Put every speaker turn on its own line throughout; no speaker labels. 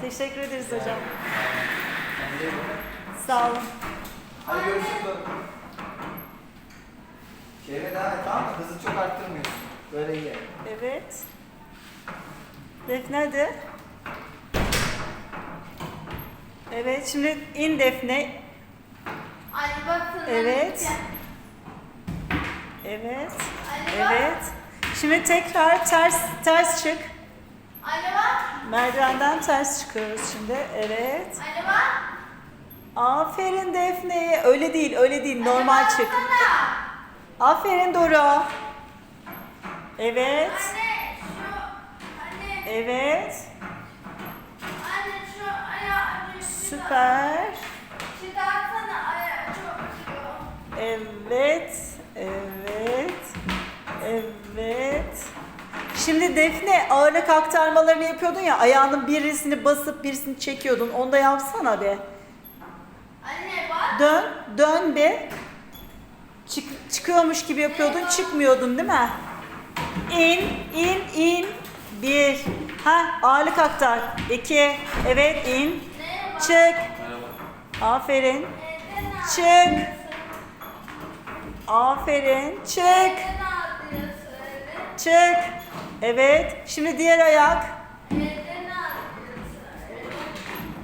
Teşekkür ederiz hocam. Sağ olun.
Hadi görüşürüz. Şehre devam et tamam mı? Hızı çok arttırmıyorsun. Böyle iyi.
Evet. Defne de. Evet şimdi in Defne.
Anne bak sana
Evet. Evet. Evet. Şimdi tekrar ters ters çık.
Anne bak.
Merdivenden ters çıkıyoruz şimdi. Evet.
Anne bak.
Aferin Defne. Öyle değil, öyle değil. Normal
Anne
çık.
baksana.
Aferin Dora. Evet.
Anne şu. Anne.
Evet.
Anne şu ayağı. şu-
Süper.
Şu taksana ayağı çok.
Evet. Evet. Şimdi Defne ağırlık aktarmalarını yapıyordun ya ayağının birisini basıp birisini çekiyordun. Onu da yapsana be.
Anne bak.
Dön, dön be. Çık, çıkıyormuş gibi yapıyordun, çıkmıyordun değil mi? İn, in, in. Bir. Ha, ağırlık aktar. İki. Evet, in.
Bak.
Çık. Aferin.
Neden
Çık. Aferin. Çık. Çık. Evet. Şimdi diğer ayak.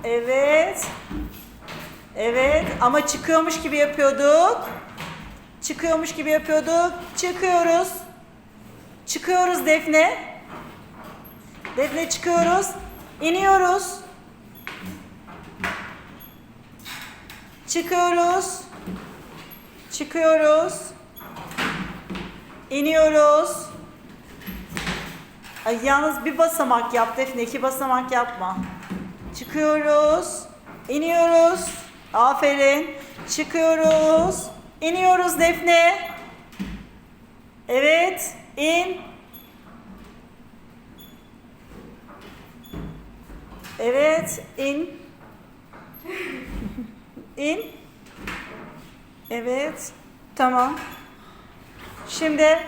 Evet. Evet. Ama çıkıyormuş gibi yapıyorduk. Çıkıyormuş gibi yapıyorduk. Çıkıyoruz. Çıkıyoruz Defne. Defne çıkıyoruz. İniyoruz. Çıkıyoruz. Çıkıyoruz. İniyoruz. Ay yalnız bir basamak yap Defne, iki basamak yapma. Çıkıyoruz. iniyoruz. Aferin. Çıkıyoruz. iniyoruz Defne. Evet. in. Evet. in. İn. Evet. Tamam. Şimdi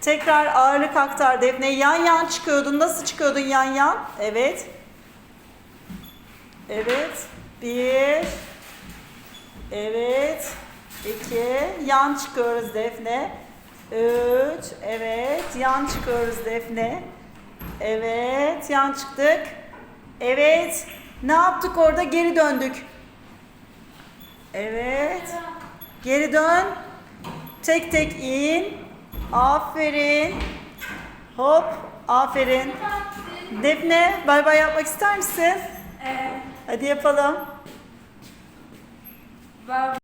tekrar ağırlık aktar Defne. Yan yan çıkıyordun. Nasıl çıkıyordun yan yan? Evet. Evet. Bir. Evet. İki. Yan çıkıyoruz Defne. Üç. Evet. Yan çıkıyoruz Defne. Evet. Yan çıktık. Evet. Ne yaptık orada? Geri döndük. Evet. Geri dön. Tek tek in. Aferin. Hop. Aferin. Defne bay bay yapmak ister misin?
Evet.
Hadi yapalım.
Baba.